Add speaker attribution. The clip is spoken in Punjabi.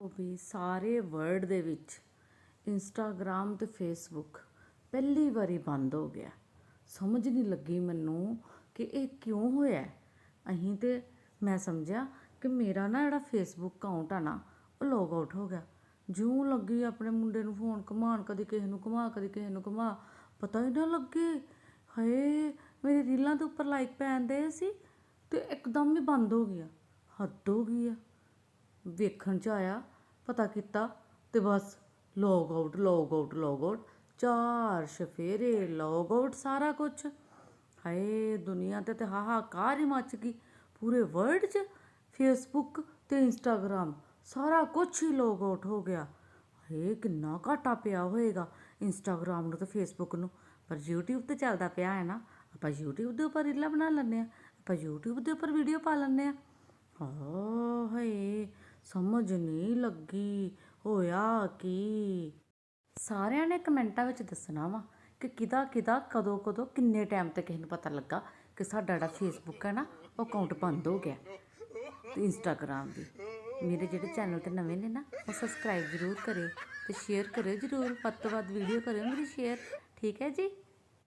Speaker 1: ਉਹ ਵੀ ਸਾਰੇ ਵਰਲਡ ਦੇ ਵਿੱਚ, ਇੰਸਟਾਗ੍ਰਾਮ ਤੇ ਫੇਸਬੁੱਕ ਪਹਿਲੀ ਵਾਰੀ ਬੰਦ ਹੋ ਗਿਆ। ਸਮਝ ਨਹੀਂ ਲੱਗੀ ਮੈਨੂੰ ਕਿ ਇਹ ਕਿਉਂ ਹੋਇਆ ਹੈ। ਅਸੀਂ ਤੇ ਮੈਂ ਸਮਝਿਆ ਕਿ ਮੇਰਾ ਨਾ ਜਿਹੜਾ ਫੇਸਬੁੱਕ ਅਕਾਊਂਟ ਆ ਨਾ, ਉਹ ਲੌਗ ਆਊਟ ਹੋ ਗਿਆ। ਜਿਉਂ ਲੱਗੀ ਆਪਣੇ ਮੁੰਡੇ ਨੂੰ ਫੋਨ ਘੁਮਾਉਣ, ਕਦੀ ਕਿਸੇ ਨੂੰ ਘੁਮਾ, ਕਦੀ ਕਿਸੇ ਨੂੰ ਘੁਮਾ। ਪਤਾ ਹੀ ਨਾ ਲੱਗੇ। ਹਾਏ, ਮੇਰੀ ਰੀਲਾਂ ਦੇ ਉੱਪਰ ਲਾਈਕ ਪੈਣ ਦੇ ਸੀ ਤੇ ਇੱਕਦਮ ਹੀ ਬੰਦ ਹੋ ਗਿਆ। ਹੱਦ ਹੋ ਗਈ ਆ। ਵੇਖਣ ਚ ਆਇਆ, ਪਤਾ ਕੀਤਾ ਤੇ ਬਸ log out log out log out ਚਾਰ ਸ਼ਫੇਰੇ ਲੌਗ ਆਊਟ ਸਾਰਾ ਕੁਝ ਹਾਏ, ਦੁਨੀਆ ਤੇ ਤੇ ਹਾਹਾਕਾਰ ਹੀ ਮਚ ਗਈ। ਪੂਰੇ ਵਰਲਡ 'ਚ ਫੇਸਬੁੱਕ ਤੇ ਇੰਸਟਾਗ੍ਰਾਮ ਸਾਰਾ ਕੁਝ ਹੀ ਲੌਗ ਆਊਟ ਹੋ ਗਿਆ। ਹਾਏ, ਕਿੰਨਾ ਘਾਟਾ ਪਿਆ ਹੋਏਗਾ ਇੰਸਟਾਗ੍ਰਾਮ ਨੂੰ ਤੇ ਫੇਸਬੁੱਕ ਨੂੰ। ਪਰ YouTube ਤੇ ਚੱਲਦਾ ਪਿਆ ਹੈ ਨਾ। ਆਪਾਂ YouTube ਦੇ ਉੱਪਰ ਰੀਲਾਂ ਬਣਾ ਲੈਂਦੇ ਆ ਆਪਾਂ YouTube ਦੇ ਉੱਪਰ ਵੀਡੀਓ ਪਾ ਲੈਂਦੇ ਆ ਹਾਂ। ਹਾਏ ਸਮਝ ਨਹੀਂ ਲੱਗੀ, ਹੋਇਆ ਕੀ? ਸਾਰਿਆਂ ਨੇ ਕਮੈਂਟਾਂ ਵਿੱਚ ਦੱਸਣਾ ਵਾ ਕਿ ਕਿਦਾ ਕਿਦਾ, ਕਦੋਂ ਕਦੋਂ, ਕਿੰਨੇ ਟਾਈਮ ਤੇ ਕਿਸੇ ਨੂੰ ਪਤਾ ਲੱਗਾ ਕਿ ਸਾਡਾ ਜਿਹੜਾ ਫੇਸਬੁੱਕ ਹੈ ਨਾ, ਉਹ ਅਕਾਊਂਟ ਬੰਦ ਹੋ ਗਿਆ ਤੇ ਇੰਸਟਾਗ੍ਰਾਮ ਵੀ ਮੇਰੇ ਜਿਹੜੇ ਚੈਨਲ ਤੇ ਨਵੇਂ ਨੇ ਨਾ, ਉਹ ਸਬਸਕ੍ਰਾਈਬ ਜ਼ਰੂਰ ਕਰਿਓ ਤੇ ਸ਼ੇਅਰ ਕਰਿਓ ਜ਼ਰੂਰ। ਵੱਧ ਤੋਂ ਵੱਧ ਵੀਡੀਓ ਕਰਿਓ, ਮੇਰੀ ਸ਼ੇਅਰ ਠੀਕ ਹੈ ਜੀ?